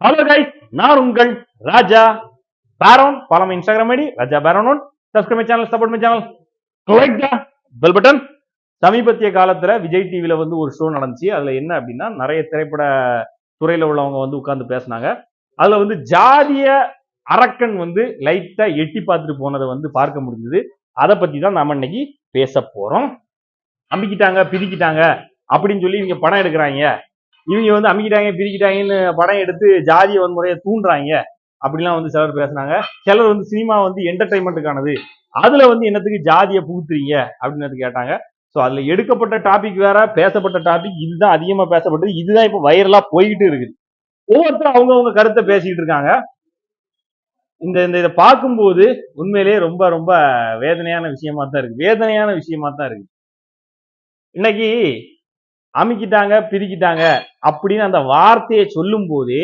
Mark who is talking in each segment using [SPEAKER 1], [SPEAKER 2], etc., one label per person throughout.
[SPEAKER 1] Hello guys நான் உங்கள் Raja Peron. Follow my Instagram ID Raja Peron subscribe my channel support my channel click the bell button சமீபத்திய காலத்துல விஜய் டிவில வந்து ஒரு ஷோ நடந்துச்சு. அதுல என்ன அப்படின்னா நிறைய திரைப்பட துறையில உள்ளவங்க வந்து உட்கார்ந்து பேசினாங்க. அதுல வந்து ஜாதிய அரக்கன் வந்து லைட்டா எட்டி பார்த்துட்டு போனதை வந்து பார்க்க முடிஞ்சது. அதை பத்தி தான் நாம இன்னைக்கு பேச போறோம். நம்பிக்கிட்டாங்க பிரிக்கிட்டாங்க அப்படின்னு சொல்லி இவங்க படம் எடுக்கிறாங்க. இவங்க வந்து அமிக்கிட்டாங்க பிரிக்கிட்டாங்கன்னு படம் எடுத்து ஜாதிய வன்முறையை தூண்டுறாங்க. அப்படிலாம் வந்து சிலர் பேசுனாங்க. சிலர் வந்து சினிமா வந்து என்டர்டைன்மெண்ட்டுக்கானது அதுல வந்து என்னத்துக்கு ஜாதியை புகுத்துறீங்க? அப்படின்னு கேட்டாங்க. ஸோ அதுல எடுக்கப்பட்ட டாபிக் வேற பேசப்பட்ட டாபிக் இதுதான் அதிகமா பேசப்பட்டது. இதுதான் இப்போ வைரலா போய்கிட்டு இருக்குது ஒவ்வொருத்தரும் அவங்கவுங்க கருத்தை பேசிக்கிட்டு இருக்காங்க. இந்த இந்த இதை பார்க்கும்போது உண்மையிலேயே ரொம்ப ரொம்ப வேதனையான விஷயமா தான் இருக்கு. வேதனையான விஷயமா தான் இருக்கு. இன்னைக்கு அமுக்கிட்டாங்க பிரிக்கிட்டாங்க அப்படின்னு அந்த வார்த்தையை சொல்லும் போதே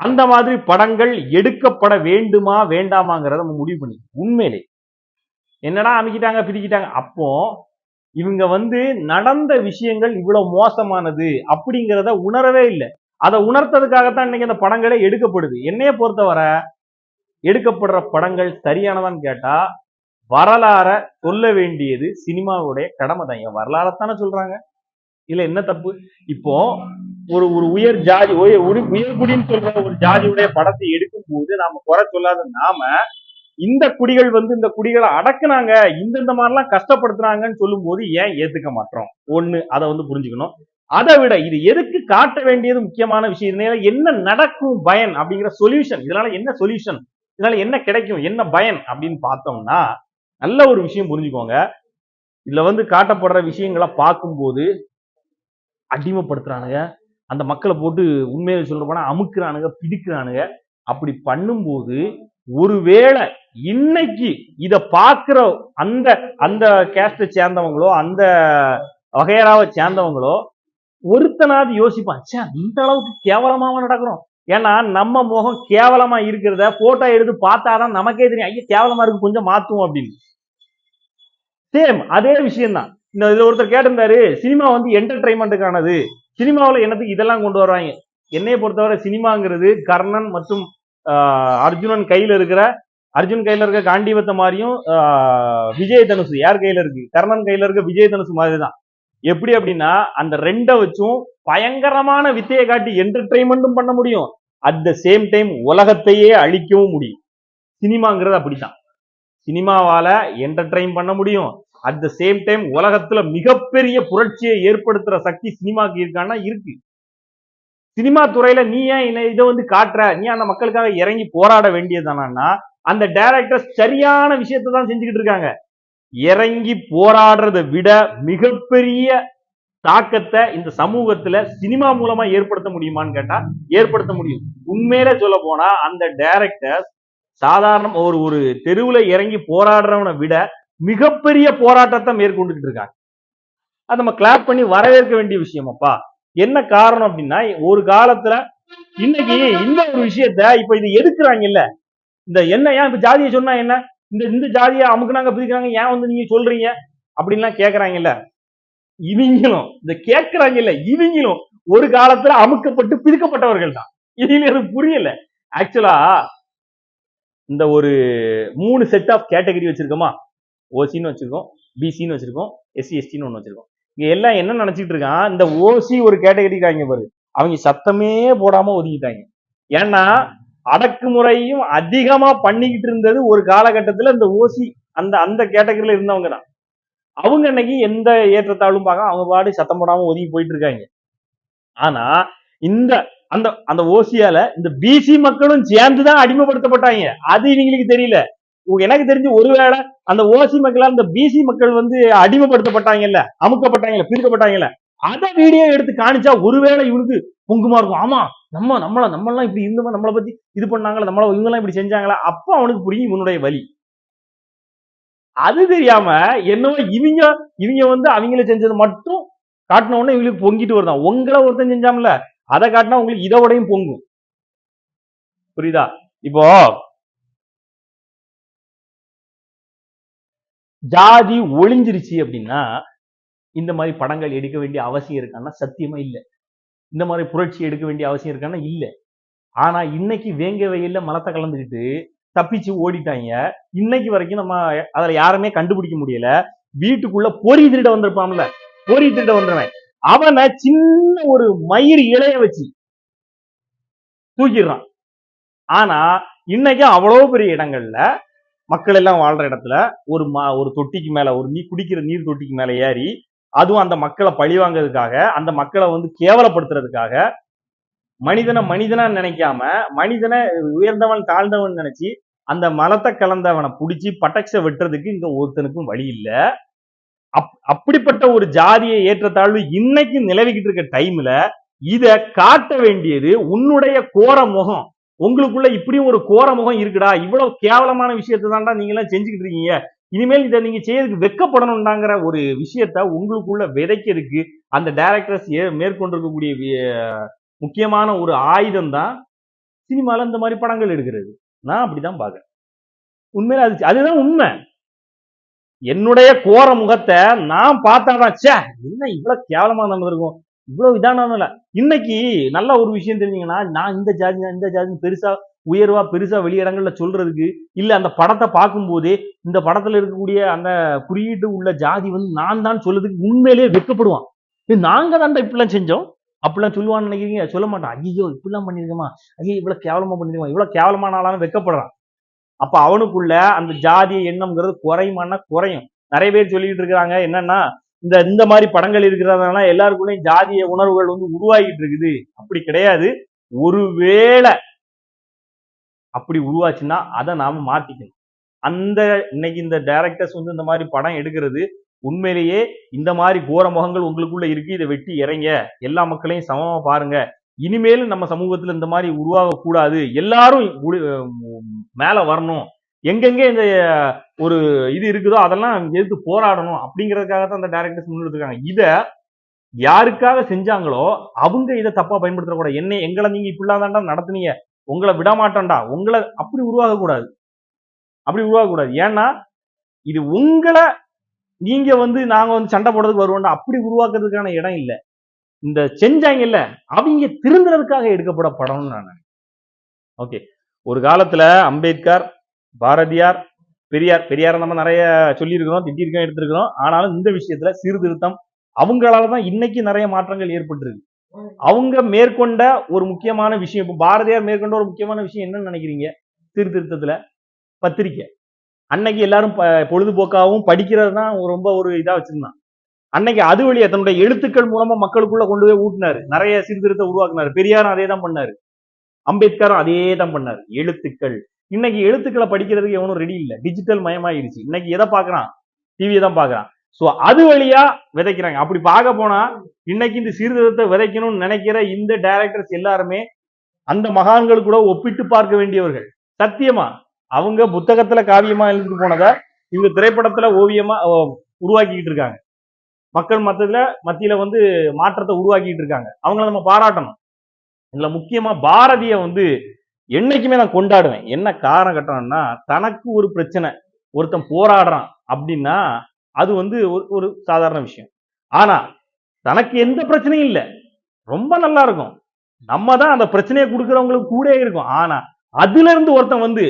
[SPEAKER 1] அந்த மாதிரி படங்கள் எடுக்கப்பட வேண்டுமா வேண்டாமாங்கிறத நம்ம முடிவு பண்ணி உண்மையிலே. என்னடா அமைக்கிட்டாங்க பிரிக்கிட்டாங்க? அப்போ இவங்க வந்து நடந்த விஷயங்கள் இவ்வளவு மோசமானது அப்படிங்கிறத உணரவே இல்லை. அதை உணர்த்ததுக்காகத்தான் இன்னைக்கு அந்த படங்களே எடுக்கப்படுது. என்னைய பொறுத்தவரை எடுக்கப்படுற படங்கள் சரியானதான்னு கேட்டா வரலாற சொல்ல வேண்டியது சினிமாவுடைய கடமை தான் என் வரலாறத்தானே சொல்றாங்க. இல்ல என்ன தப்பு? இப்போ ஒரு ஒரு உயர் ஜாதி உயர் உயர்குடின்னு சொல்ற ஒரு ஜாதியுடைய படத்தை எடுக்கும் போது நாம குறை சொல்லாத நாம இந்த குடிகள் வந்து இந்த குடிகளை அடக்குனாங்க இந்தந்த மாதிரிலாம் கஷ்டப்படுத்துனாங்கன்னு சொல்லும் போது ஏன் ஏத்துக்க மாட்டோம்? ஒண்ணு அதை வந்து புரிஞ்சுக்கணும். அதை விட இது எதுக்கு காட்ட வேண்டியது முக்கியமான விஷயம்? இதனால என்ன நடக்கும் பயன் அப்படிங்கிற சொல்யூஷன் இதனால என்ன சொல்யூஷன் இதனால என்ன கிடைக்கும்? என்ன பயன்? அப்படின்னு பார்த்தோம்னா நல்ல ஒரு விஷயம் புரிஞ்சுக்கோங்க. இதுல வந்து காட்டப்படுற விஷயங்களை பார்க்கும்போது அடிமைப்படுத்துறானுங்க. அந்த மக்களை போட்டு உண்மையில சொல்ல போனா அமுக்குறானுங்க பிடிக்கிறானுங்க. அப்படி பண்ணும்போது ஒருவேளை இன்னைக்கு இத பாக்குற அந்த அந்த கேஸ்டை சேர்ந்தவங்களோ அந்த வகையராவை சேர்ந்தவங்களோ ஒருத்தனாவது யோசிப்பான் ச்சே இந்த அளவுக்கு கேவலமாவா நடக்கிறோம்? ஏன்னா நம்ம முகம் கேவலமா இருக்கிறத போட்டோ எடுத்து பார்த்தாதான் நமக்கே தெரியும் ஐயா கேவலமா இருக்கு கொஞ்சம் மாத்துவோம் அப்படின்னு. சேம் அதே விஷயம் தான் இந்த இதுல ஒருத்தர் கேட்டிருந்தாரு சினிமா வந்து என்டர்டைன்மெண்ட்டுக்கானது சினிமாவில் என்னத்துக்கு இதெல்லாம் கொண்டு வர்றாங்க. என்னைய பொறுத்தவரை சினிமாங்கிறது கர்ணன் மற்றும் ஆஹ், அர்ஜுனன் கையில இருக்கிற அர்ஜுன் கையில இருக்க காண்டிவத்தை மாதிரியும் ஆஹ், விஜய தனுசு யார் கையில இருக்கு? கர்ணன் கையில இருக்க விஜய தனுசு மாதிரி தான் எப்படி அப்படின்னா அந்த ரெண்டை வச்சும் பயங்கரமான வித்தையை காட்டி என்டர்டைன்மெண்ட்டும் பண்ண முடியும். அட் த சேம் டைம் உலகத்தையே அழிக்கவும் முடியும். சினிமாங்கிறது அப்படித்தான். சினிமாவால என்டர்டைன் பண்ண முடியும். அட் த சேம் டைம் உலகத்துல மிகப்பெரிய புரட்சியை ஏற்படுத்துற சக்தி சினிமாக்கு இருக்கான்னா இருக்கு. சினிமா துறையில நீ ஏன் இதை- வந்து காட்டுற? நீ அந்த மக்களுக்காக இறங்கி போராட வேண்டியதானா அந்த டைரக்டர் சரியான விஷயத்தை தான் செஞ்சுக்கிட்டு இருக்காங்க. இறங்கி போராடுறதை விட மிகப்பெரிய தாக்கத்தை இந்த சமூகத்துல சினிமா மூலமா ஏற்படுத்த முடியுமான்னு கேட்டா ஏற்படுத்த முடியும். உண்மையில சொல்ல போனா அந்த டைரக்டர் சாதாரண ஒரு ஒரு தெருவுல இறங்கி போராடுறவனை விட மிகப்பெரிய போராட்டத்தை மேற்கொண்டுகிட்டு இருக்காங்க. அதை நம்ம கிளாப் பண்ணி வரவேற்க வேண்டிய விஷயமாப்பா என்ன காரணம் அப்படின்னா ஒரு காலத்துல இன்னைக்கு இந்த ஒரு விஷயத்த இப்ப இது எதுக்குறாங்கல்ல இந்த என்ன ஏன் இப்ப ஜாதியை சொன்னா என்ன? இந்த இந்த ஜாதியை அமுக்குனாங்க பிரிக்கிறாங்க ஏன் வந்து நீங்க சொல்றீங்க? அப்படின்லாம் கேக்குறாங்கல்ல. இவங்களும் இந்த கேக்குறாங்கல்ல இவங்களும் ஒரு காலத்துல அமுக்கப்பட்டு பிரிக்கப்பட்டவர்கள் தான். இதுல எனக்கு புரியல. ஆக்சுவலா இந்த ஒரு மூணு செட் ஆஃப் கேட்டகரி வச்சிருக்கோமா? ஓசின்னு வச்சிருக்கோம் பிசின்னு வச்சிருக்கோம் எஸ்சி எஸ்டின்னு ஒன்று வச்சுருக்கோம். இங்கே எல்லாம் என்ன நினைச்சிட்டு இருக்கான்? இந்த ஓசி ஒரு கேட்டகரிக்காங்க பாரு. அவங்க சத்தமே போடாம ஒதுக்கிட்டாங்க. ஏன்னா அடக்குமுறையும் அதிகமா பண்ணிக்கிட்டு இருந்தது ஒரு காலகட்டத்துல இந்த ஓசி அந்த அந்த கேட்டகரியில இருந்தவங்க தான். அவங்க அன்னைக்கு எந்த ஏற்றத்தாழ்வும் பார்க்க அவங்க பாடு சத்தம் போடாம ஒதுங்கி போயிட்டு இருக்காங்க. ஆனா இந்த அந்த அந்த ஓசியால இந்த பிசி மக்களும் சேர்ந்துதான் அடிமைப்படுத்தப்பட்டாங்க. அது இவங்களுக்கு தெரியல. எனக்கு தெரிஞ்சு ஒருவேளை அந்த ஓசி மக்கள் அந்த பிசி மக்கள் வந்து அடிமைப்படுத்தப்பட்டாங்கல்ல அமுக்கப்பட்டாங்கல்ல பிரிக்கப்பட்டாங்கல்ல அதை வீடியோ எடுத்து காணிச்சா ஒருவேளை இவனுக்கு பொங்குமா இருக்கும். ஆமா நம்ம நம்மள நம்மளாம் இப்படி இருந்தோம்? நம்மளை பத்தி இது பண்ணாங்களா? நம்மள இவங்க எல்லாம் இப்படி செஞ்சாங்களா? அப்ப அவனுக்கு புரியும் இவனுடைய வலி. அது தெரியாம என்னவோ இவங்க இவங்க வந்து அவங்கள செஞ்சது மட்டும் காட்டின உடனே இவங்களுக்கு பொங்கிட்டு வருதான். உங்களை ஒருத்தன் செஞ்சாம்ல அதை காட்டினா உங்களுக்கு இதோடையும் பொங்கும். புரியுதா? இப்போ ஜாதி ஒளிஞ்சிருச்சு அப்படின்னா இந்த மாதிரி படங்கள் எடுக்க வேண்டிய அவசியம் இருக்கான்னா சத்தியமா இல்ல. இந்த மாதிரி புரட்சி எடுக்க வேண்டிய அவசியம் இருக்கான்னா இல்ல. ஆனா இன்னைக்கு வேங்க வெயில்ல மலத்தை கலந்துக்கிட்டு தப்பிச்சு ஓடிட்டாங்க. இன்னைக்கு வரைக்கும் நம்ம அதுல யாருமே கண்டுபிடிக்க முடியல. வீட்டுக்குள்ள பொறி திருட வந்திருப்பான்ல. பொறி திருட வந்தவன். அவனை சின்ன ஒரு மயிர் இலைய வச்சு தூக்கிடுறான். ஆனா இன்னைக்கும் அவ்வளவு பெரிய இடங்கள்ல மக்கள் எல்லாம் வாழ்ற இடத்துல ஒரு மா ஒரு தொட்டிக்கு மேல ஒரு நீ குடிக்கிற நீர் தொட்டிக்கு மேல ஏறி அதுவும் அந்த மக்களை பழி வாங்குறதுக்காக அந்த மக்களை வந்து கேவலப்படுத்துறதுக்காக மனிதனை மனிதனா நினைக்காம மனிதனை உயர்ந்தவன் தாழ்ந்தவன் நினைச்சு அந்த மலத்தை கலந்தவனை பிடிச்சி பட்டக்ஸை வெட்டுறதுக்கு இங்க ஒருத்தனுக்கும் வழி இல்ல. அப் அப்படிப்பட்ட ஒரு ஜாதியை ஏற்றத்தாழ்வு இன்னைக்கு நிலவிக்கிட்டு இருக்க டைம்ல இத காட்ட வேண்டியது உன்னுடைய கோர முகம். உங்களுக்குள்ள இப்படியும் ஒரு கோர முகம் இருக்குடா. இவ்வளவு கேவலமான விஷயத்தை தான்டா நீங்க எல்லாம் செஞ்சுக்கிட்டு இருக்கீங்க. இனிமேல் இதை நீங்க செய்யறதுக்கு வெக்கப்படணும்டாங்கிற ஒரு விஷயத்த உங்களுக்குள்ள விதைக்கிறதுக்கு அந்த டைரக்டர்ஸ் மேற்கொண்டிருக்கக்கூடிய முக்கியமான ஒரு ஆயுதம் தான் சினிமால இந்த மாதிரி படங்கள் எடுக்கிறது. நான் அப்படிதான் பாக்குறேன் உண்மையில அது அதுதான் உண்மை. என்னுடைய கோர முகத்தை நான் பார்த்தாதான் ச்சே என்ன இவ்வளவு கேவலமா நடந்திருக்கும். இவ்வளவு இல்லை. இன்னைக்கு நல்ல ஒரு விஷயம் தெரிஞ்சீங்கன்னா நான் இந்த ஜாதி இந்த ஜாதி பெருசா உயர்வா பெருசா வெளியிடங்கள்ல சொல்றதுக்கு இல்ல அந்த படத்தை பார்க்கும்போதே இந்த படத்துல இருக்கக்கூடிய அந்த குறியீட்டு உள்ள ஜாதி வந்து நான் தான் சொல்றதுக்கு உண்மையிலேயே வெக்கப்படுவான் நாங்க தான் இப்படிலாம் செஞ்சோம். அப்படிலாம் சொல்லுவான்னு நினைக்கிறீங்க? சொல்ல மாட்டான். ஐயோ இப்படிலாம் பண்ணிருக்கமா ஐயோ இவ்வளவு கேவலமா பண்ணிருக்கோம் இவ்வளவு கேவலமான ஆளாலும் வெட்கப்படுறான். அப்ப அவனுக்குள்ள அந்த ஜாதி எண்ணம்ங்கிறது குறையுமானா குறையும். நிறைய பேர் சொல்லிட்டு இருக்கிறாங்க. என்னன்னா இந்த இந்த மாதிரி படங்கள் இருக்கிறதுனால எல்லாருக்குள்ளயும் ஜாதிய உணர்வுகள் வந்து உருவாகிட்டு இருக்குது. அப்படி கிடையாது. ஒருவேளை அப்படி உருவாச்சுன்னா அதை நாம மாத்திக்கணும். அந்த இன்னைக்கு இந்த டைரக்டர்ஸ் வந்து இந்த மாதிரி படம் எடுக்கிறது உண்மையிலேயே இந்த மாதிரி கோர முகங்கள் உங்களுக்குள்ள இருக்கு. இதை வெட்டி இறங்க. எல்லா மக்களையும் சமமா பாருங்க. இனிமேலும் நம்ம சமூகத்துல இந்த மாதிரி உருவாக கூடாது எல்லாரும் மேல வரணும். எங்கெங்கே இந்த ஒரு இது இருக்குதோ அதெல்லாம் எதிர்த்து போராடணும் அப்படிங்கிறதுக்காக தான் அந்த டேரக்டர்ஸ் முன்னெடுத்துருக்காங்க இதை யாருக்காக செஞ்சாங்களோ அவங்க இதை தப்பா பயன்படுத்தக்கூடாது. என்ன எங்களை நீங்க இப்படிலாம் தாண்டா நடத்துனீங்க. உங்களை விட மாட்டோம்டா உங்களை அப்படி உருவாக கூடாது அப்படி உருவாக கூடாது ஏன்னா இது உங்களை நீங்க வந்து நாங்க வந்து சண்டை போடுறதுக்கு வருவோம்டா. அப்படி உருவாக்குறதுக்கான இடம் இல்லை. இந்த செஞ்சாங்கல்ல அவங்க திருந்துறதுக்காக எடுக்கப்பட படம்னு நான் ஓகே. ஒரு காலத்துல அம்பேத்கர் பாரதியார் பெரியார் பெரியார் நம்ம நிறைய சொல்லியிருக்கிறோம் திட்டிருக்கோம் எடுத்திருக்கிறோம். ஆனாலும் இந்த விஷயத்துல சீர்திருத்தம் அவங்களால தான் இன்னைக்கு நிறைய மாற்றங்கள் ஏற்பட்டிருக்கு. அவங்க மேற்கொண்ட ஒரு முக்கியமான விஷயம் இப்போ பாரதியார் மேற்கொண்ட ஒரு முக்கியமான விஷயம் என்னன்னு நினைக்கிறீங்க? சீர்திருத்தத்துல பத்திரிக்கை. அன்னைக்கு எல்லாரும் பொழுதுபோக்காகவும் படிக்கிறது தான் ரொம்ப ஒரு இதா வச்சிருந்தான் அன்னைக்கு அது வழியா தன்னுடைய எழுத்துக்கள் மூலமா மக்களுக்குள்ள கொண்டு போய் ஊட்டினாரு. நிறைய சீர்திருத்தம் உருவாக்குனாரு. பெரியாரும் அதே தான் பண்ணாரு. அம்பேத்கரும் அதே தான் பண்ணாரு. எழுத்துக்கள் இன்னைக்கு எழுத்துக்களை படிக்கிறதுக்கு எவனும் ரெடி இல்ல. டிஜிட்டல் மயமாயிருச்சு இன்னைக்கு எதை பார்க்குறான்? டிவியை தான் பார்க்குறான். சோ அது வழியா விதைக்கிறாங்க. அப்படி பார்க்க போனா இன்னைக்கு இந்த சீர்திருத்தத்தை விதைக்கணும்னு நினைக்கிற இந்த டைரக்டர்ஸ் எல்லாருமே அந்த மகான்கள் கூட ஒப்பிட்டு பார்க்க வேண்டியவர்கள். சத்தியமா? அவங்க புத்தகத்துல காவியமா எழுதிட்டு போனதை இவங்க திரைப்படத்துல ஓவியமா ஓ, உருவாக்கிட்டு இருக்காங்க. மக்கள் மத்தியில மத்தியில வந்து மாற்றத்தை உருவாக்கிட்டு இருக்காங்க. அவங்கள நம்ம பாராட்டணும். இதுல முக்கியமா பாரதிய வந்து என்னைக்குமே நான் கொண்டாடுவேன். என்ன காரணம் கட்டணம்னா தனக்கு ஒரு பிரச்சனை ஒருத்தன் போராடுறான் அப்படின்னா அது வந்து ஒரு ஒரு சாதாரண விஷயம். ஆனா தனக்கு எந்த பிரச்சனையும் இல்லை. ரொம்ப நல்லா இருக்கும். நம்ம தான் அந்த பிரச்சனையை கொடுக்குறவங்களுக்கு கூட இருக்கும். ஆனா அதுல இருந்து ஒருத்தன் வந்து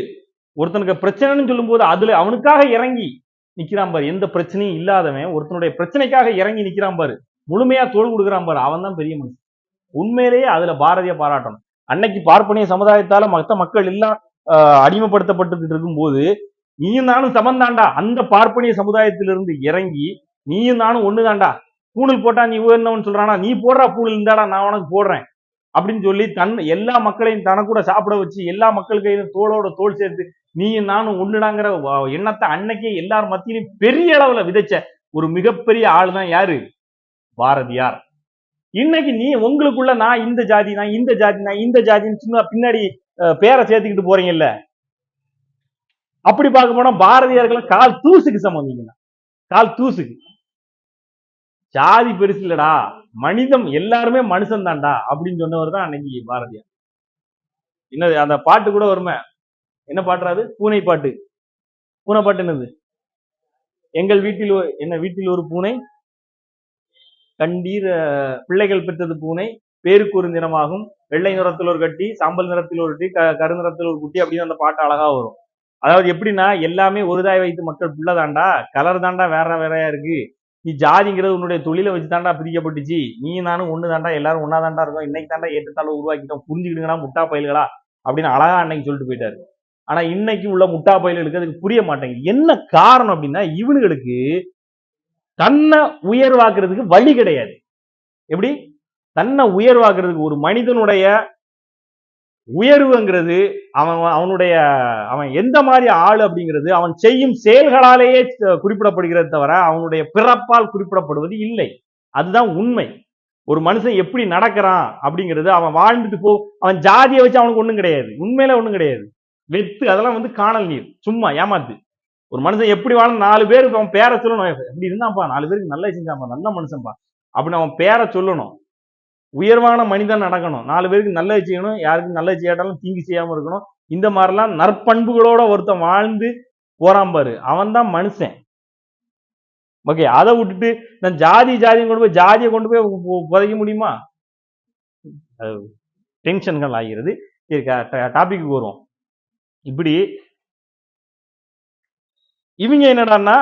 [SPEAKER 1] ஒருத்தனுக்கு பிரச்சனைன்னு சொல்லும்போது அதுல அவனுக்காக இறங்கி நிக்கிறான் பாரு. எந்த பிரச்சனையும் இல்லாதவன் ஒருத்தனுடைய பிரச்சனைக்காக இறங்கி நிக்கிறான் பாரு. முழுமையா தோல் கொடுக்குறான் பாரு. அவன் தான் பெரிய மனுஷன். உண்மையிலேயே அதுல பாரதிய பாராட்டணும். அன்னைக்கு பார்ப்பனிய சமுதாயத்தால மற்ற மக்கள் எல்லாம் அடிமைப்படுத்தப்பட்டு அடிமைப்படுத்தப்பட்டு இருக்கும்போது நீயும் நானும் சமந்தாண்டா அந்த பார்ப்பனிய சமுதாயத்திலிருந்து இறங்கி நீயும் நானும் ஒண்ணுதான்டா பூணல் போட்டா நீ உயர்ந்தவன் சொல்றானா நீ போடுறா பூணல் இருந்தாடா நான் உனக்கு போடுறேன். அப்படின்னு சொல்லி தன் எல்லா மக்களையும் தனக்கூட சாப்பிட வச்சு எல்லா மக்கள் கையிலும் தோளோட தோல் சேர்த்து நீயும் நானும் ஒண்ணுடாங்கிற எண்ணத்தை அன்னைக்கே எல்லார் மத்தியிலும் பெரிய அளவுல விதைச்ச ஒரு மிகப்பெரிய ஆள் தான் யாரு? பாரதியார். இன்னைக்கு நீ உங்களுக்குள்ள நான் இந்த ஜாதி நான் இந்த ஜாதி நான் இந்த ஜாதின்னு சும்மா பின்னாடி பேரை சேர்த்துக்கிட்டு போறீங்கல்ல? அப்படி பார்க்க போனா பாரதியார்கள் கால் தூசுக்கு சமம் கால் தூசுக்கு. ஜாதி பெருசு இல்லடா. மனிதம் எல்லாருமே மனுஷன் தான்டா அப்படின்னு சொன்னவர் தான் அன்னைக்கு பாரதியார். என்னது அந்த பாட்டு கூட வருமே? என்ன பாட்டுறாது பூனை பாட்டு. பூனை பாட்டு என்னது? எங்கள் வீட்டில் ஒரு- என்ன வீட்டில் ஒரு பூனை கண்டீர் பிள்ளைகள் பெற்றது பூனை பேருக்கு ஒரு வெள்ளை நிறத்தில் ஒரு கட்டி சாம்பல் நிறத்தில் ஒரு கட்டி க- கருநிறத்தில் ஒரு குட்டி அப்படின்னு அந்த பாட்டு அழகா வரும். அதாவது எப்படின்னா எல்லாமே ஒரு தாய் வைத்து மக்கள் புள்ள தாண்டா கலர் தாண்டா வேற வேறையா இருக்கு. நீ ஜாதிங்கிறது உன்னுடைய தொழிலை வச்சு தாண்டா பிரிக்கப்பட்டுச்சு. நீ நானும் ஒண்ணு தாண்டா எல்லாரும் ஒன்னா தாண்டா இருக்கோம். இன்னைக்கு தாண்டா ஏற்றத்தாலும் உருவாக்கிட்டோம். புரிஞ்சுக்கிடுங்கடா முட்டா பயில்களா அப்படின்னு அழகா அன்னைக்கு சொல்லிட்டு போயிட்டாரு. ஆனா இன்னைக்கு உள்ள முட்டா பயில்களுக்கு அதுக்கு புரிய மாட்டேங்குது. என்ன காரணம் அப்படின்னா இவனுங்களுக்கு தன்னை உயர்வாக்குறதுக்கு வழி கிடையாது. எப்படி? தன்னை உயர்வாக்குறதுக்கு ஒரு மனிதனுடைய உயர்வுங்கிறது அவன் அவனுடைய அவன் எந்த மாதிரி ஆள் அப்படிங்கிறது அவன் செய்யும் செயல்களாலேயே குறிப்பிடப்படுகிறது தவிர அவனுடைய பிறப்பால் குறிப்பிடப்படுவது இல்லை. அதுதான் உண்மை. ஒரு மனுஷன் எப்படி நடக்கிறான் அப்படிங்கிறது அவன் வாழ்ந்துட்டு போ அவன் ஜாதியை வச்சு அவனுக்கு ஒன்றும் கிடையாது. உண்மையில ஒன்றும் கிடையாது. வெத்து அதெல்லாம் வந்து காணல் நீர். சும்மா ஏமாத்து. ஒரு மனுஷன் எப்படி வாழ நாலு பேருக்கு அவன் பேரை சொல்லணும். இப்படி இருந்தான்ப்பா நாலு பேருக்கு நல்லா செஞ்சான்ப்பா நல்ல மனுஷன்ப்பா. அப்படின்னு அவன் பேரை சொல்லணும். உயர்வான மனிதன் நடக்கணும். நாலு பேருக்கு நல்லது செய்யணும். யாருக்கும் நல்லது செய்யாட்டாலும் தீங்கு செய்யாமல் இருக்கணும். இந்த மாதிரிலாம் நற்பண்புகளோட ஒருத்தன் வாழ்ந்து போறான் பாரு. அவன் தான் மனுஷன். ஓகே அதை விட்டுட்டு நான் ஜாதி ஜாதியை கொண்டு போய் ஜாதியை கொண்டு போய் புதைக்க முடியுமா? டென்ஷன்கள் ஆகிறது. சரி டாபிக்கு வருவோம். இப்படி இவங்க என்னடான்னா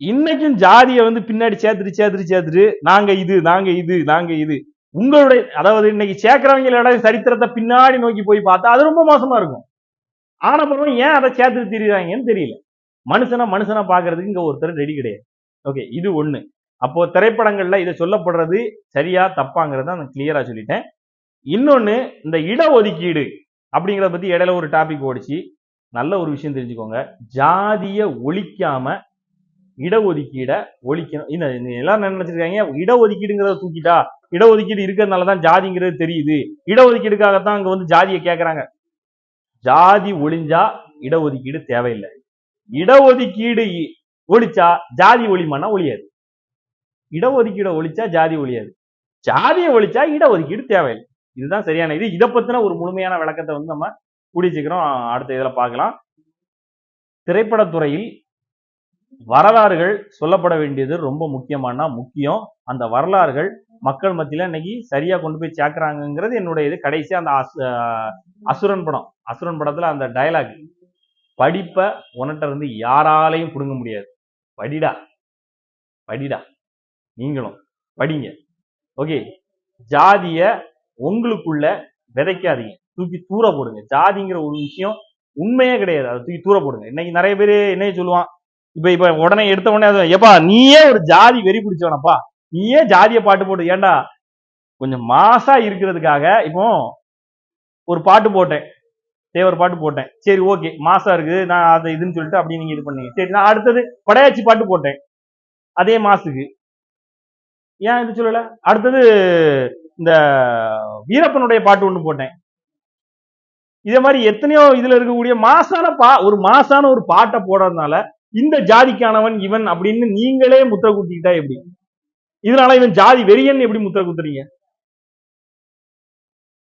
[SPEAKER 1] இன்னைக்கும் ஜாதியை வந்து பின்னாடி சேர்த்துட்டு சேர்த்துட்டு சேர்த்துட்டு நாங்க இது நாங்க இது நாங்க இது. உங்களுடைய அதாவது இன்னைக்கு சேர்க்கிறவங்களோட சரித்திரத்தை பின்னாடி நோக்கி போய் பார்த்தா அது ரொம்ப மோசமா இருக்கும். ஆனப்புறம் ஏன் அதை சேர்த்துட்டு தெரியுறாங்கன்னு தெரியல. மனுஷனா மனுஷனா பாக்குறதுக்கு இங்க ஒருத்தர் ரெடி கிடையாது. ஓகே இது ஒண்ணு. அப்போ திரைப்படங்கள்ல இதை சொல்லப்படுறது சரியா தப்பாங்கிறத நான் கிளியரா சொல்லிட்டேன். இன்னொன்னு இந்த இடஒதுக்கீடு அப்படிங்கிறத பத்தி இடையில ஒரு டாபிக் ஓடிச்சு. நல்ல ஒரு விஷயம் தெரிஞ்சுக்கோங்க. ஜாதிய ஒழிக்காம இடஒதுக்கீட ஒழிக்கணும். இந்த எல்லாரும் என்ன நினைச்சிருக்காங்க? இடஒதுக்கீடுங்கிறத தூக்கிட்டா இடஒதுக்கீடு இருக்கிறதுனால தான் ஜாதிங்கிறது தெரியுது. இடஒதுக்கீடுக்காகத்தான் அங்க வந்து ஜாதியை கேட்கறாங்க ஜாதி ஒழிஞ்சா இடஒதுக்கீடு தேவையில்லை. இடஒதுக்கீடு ஒழிச்சா ஜாதி ஒளிமானா ஒழியாது இடஒதுக்கீடை ஒழிச்சா ஜாதி ஒழியாது ஜாதியை ஒழிச்சா இடஒதுக்கீடு தேவையில்லை. இதுதான் சரியான இது. இதை பத்தின ஒரு முழுமையான விளக்கத்தை வந்து நம்ம கூடிய சீக்கிரம் அடுத்த இதில் பார்க்கலாம். திரைப்படத்துறையில் வரலாறுகள் சொல்லப்பட வேண்டியது ரொம்ப முக்கியமானா முக்கியம். அந்த வரலாறுகள் மக்கள் மத்தியில் இன்னைக்கு சரியாக கொண்டு போய் சேர்க்குறாங்கங்கிறது என்னுடைய இது கடைசி அந்த அசு- அசுரன் படம். அசுரன் படத்தில் அந்த டயலாக் படிப்பை உன்கிட்ட இருந்து யாராலையும் பிடுங்க முடியாது. படிடா. படிடா. நீங்களும் படிங்க. ஓகே. ஜாதிய உங்களுக்குள்ள விதைக்காதீங்க. தூக்கி தூர போடுங்க. ஜாதிங்கிற ஒரு விஷயம் உண்மையே கிடையாது. அதை தூக்கி தூர போடுங்க. இன்னைக்கு நிறைய பேர் என்னையே சொல்லுவான் இப்ப இப்ப உடனே எடுத்த உடனே அது, ஏப்பா நீயே ஒரு ஜாதி வெறி பிடிச்சவனப்பா. நீயே ஜாதியை பாட்டு போட்டு ஏன்டா கொஞ்சம் மாசா இருக்கிறதுக்காக இப்போ ஒரு பாட்டு போட்டேன். தேவர் பாட்டு போட்டேன். சரி ஓகே. மாசா இருக்குது நான் அதை இதுன்னு சொல்லிட்டு அப்படி நீங்க இது பண்ணீங்க. சரி நான் அடுத்தது படையாச்சி பாட்டு போட்டேன். அதே மாசுக்கு. ஏன் இது சொல்லல? அடுத்தது இந்த வீரப்பனுடைய பாட்டு ஒன்று போட்டேன். இதே மாதிரி எத்தனையோ இதுல இருக்கக்கூடிய மாசான பா ஒரு மாசான ஒரு பாட்டை போடுறதுனால இந்த ஜாதிக்கானவன் இவன் அப்படின்னு நீங்களே முத்திர குத்திக்கிட்டா எப்படி? இதனால இவன் ஜாதி வெறியன் எப்படி முத்திர குத்துறீங்க?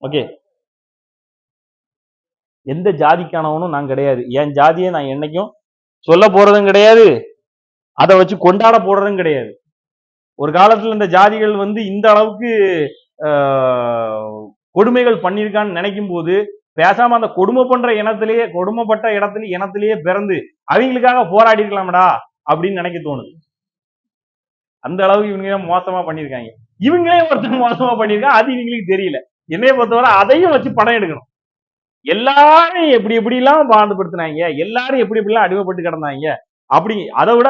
[SPEAKER 1] ஓகே எந்த ஜாதிக்கானவனும் நான் கிடையாது. என் ஜாதியை நான் என்னைக்கும் சொல்ல போறதும் கிடையாது. அதை வச்சு கொண்டாட போடுறதும் கிடையாது. ஒரு காலத்துல இந்த ஜாதிகள் வந்து இந்த அளவுக்கு ஆஹ், கொடுமைகள் பண்ணியிருக்கான்னு நினைக்கும் போது பேசாம அந்த கொடுமை பண்ற இனத்திலேயே கொடுமைப்பட்ட இடத்துல இனத்திலேயே பிறந்து அவங்களுக்காக போராடி இருக்கலாம்டா அப்படின்னு நினைக்க தோணுது. அந்த அளவுக்கு இவங்க மோசமா பண்ணியிருக்காங்க. இவங்களே ஒருத்தர் மோசமா பண்ணியிருக்காங்க அது இவங்களுக்கு தெரியல. என்னைய பொறுத்தவரை அதையும் வச்சு படம் எடுக்கணும். எல்லாரும் எப்படி எப்படி எல்லாம் பாடுபடுத்தினாங்க எல்லாரும் எப்படி எப்படி எல்லாம் அடிமைப்பட்டு கிடந்தாங்க அப்படி அதை விட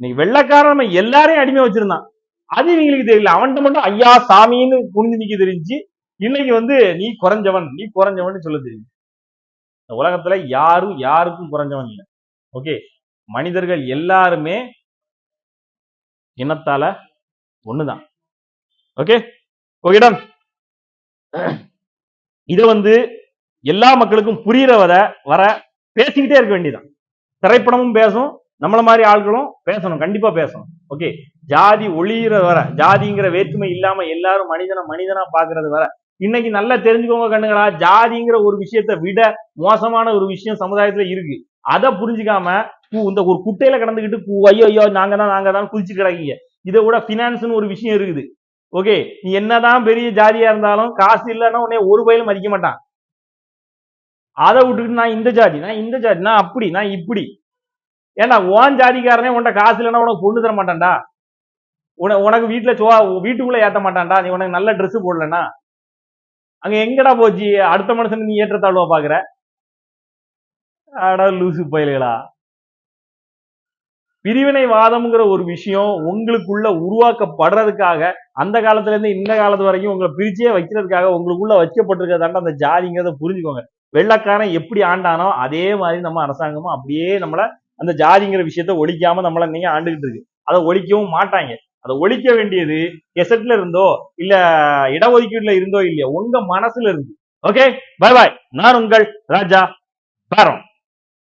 [SPEAKER 1] இன்னைக்கு வெள்ளக்காரன் நம்ம எல்லாரையும் அடிமை வச்சிருந்தான். அது இவங்களுக்கு தெரியல. அவன்கிட்ட மட்டும் ஐயா சாமின்னு புரிஞ்சு நிக்க தெரிஞ்சு இன்னைக்கு வந்து நீ குறைஞ்சவன் நீ குறைஞ்சவன் சொல்ல தெரியும் இந்த உலகத்துல யாரும் யாருக்கும் குறைஞ்சவன் இல்லை. ஓகே? மனிதர்கள் எல்லாருமே இனத்தால ஒண்ணுதான். ஓகே? ஓகேடா இதை வந்து எல்லா மக்களுக்கும் புரியிற வர வர பேசிக்கிட்டே இருக்க வேண்டியதான் திரைப்படமும் பேசும் நம்மள மாதிரி ஆட்களும் பேசணும் கண்டிப்பா பேசணும். ஓகே? ஜாதி ஒளியிற வர ஜாதிங்கிற வேற்றுமை இல்லாம எல்லாரும் மனிதனை மனிதனா பாக்குறது வர இன்னைக்கு நல்லா தெரிஞ்சுக்கோங்க கண்ணுங்களா ஜாதிங்கிற ஒரு விஷயத்தை விட மோசமான ஒரு விஷயம் சமுதாயத்துல இருக்கு. அதை புரிஞ்சுக்காம இந்த ஒரு குட்டையில கடந்துக்கிட்டு ஐயோ ஐயோ நாங்க தான் நாங்க தான் குதிச்சு கிடக்கீங்க. இதை விட பினான்ஸ்னு ஒரு விஷயம் இருக்குது. ஓகே நீ என்னதான் பெரிய ஜாதியா இருந்தாலும் காசு இல்லைன்னா உன்னை ஒரு பயிலும் மதிக்க மாட்டான். அதை விட்டுக்கிட்டு நான் இந்த ஜாதி நான் இந்த ஜாதி நான் அப்படி நான் இப்படி. ஏன்னா ஓன் ஜாதிக்காரனே உன்கிட்ட காசு இல்லைன்னா உனக்கு பொண்ணு தர மாட்டான்டா? உன உனக்கு வீட்டுல சோ வீட்டுக்குள்ள ஏத்த மாட்டான்டா? நீ உனக்கு நல்ல Dress போடலன்னா? அங்க எங்கடா போச்சு? அடுத்த மனுஷன் நீ ஏற்றத்தாழ்வா பாக்குற? அட லூசு பயல்களா. பிரிவினைவாதம்ங்கிற ஒரு விஷயம் உங்களுக்குள்ள உருவாக்கப்படுறதுக்காக அந்த காலத்துல இருந்து இந்த காலத்து வரைக்கும் உங்களை பிரிச்சே வைக்கிறதுக்காக உங்களுக்குள்ள வைக்கப்பட்டிருக்கிறதாண்ட அந்த ஜாதிங்கிறத புரிஞ்சுக்கோங்க. வெள்ளக்காரன் எப்படி ஆண்டானோ அதே மாதிரி நம்ம அரசாங்கமும் அப்படியே நம்மள அந்த ஜாதிங்கிற விஷயத்த ஒழிக்காம நம்மள நீங்க ஆண்டுகிட்டு இருக்கு. அதை ஒழிக்கவும் மாட்டாங்க. அதை ஒழிக்க வேண்டியது கெசட்ல இருந்தோ இல்ல இடஒதுக்கீடுல இருந்தோ இல்லையோ உங்க மனசுல இருந்து. ஓகே பை பாய் நான் உங்கள் ராஜா பாரம்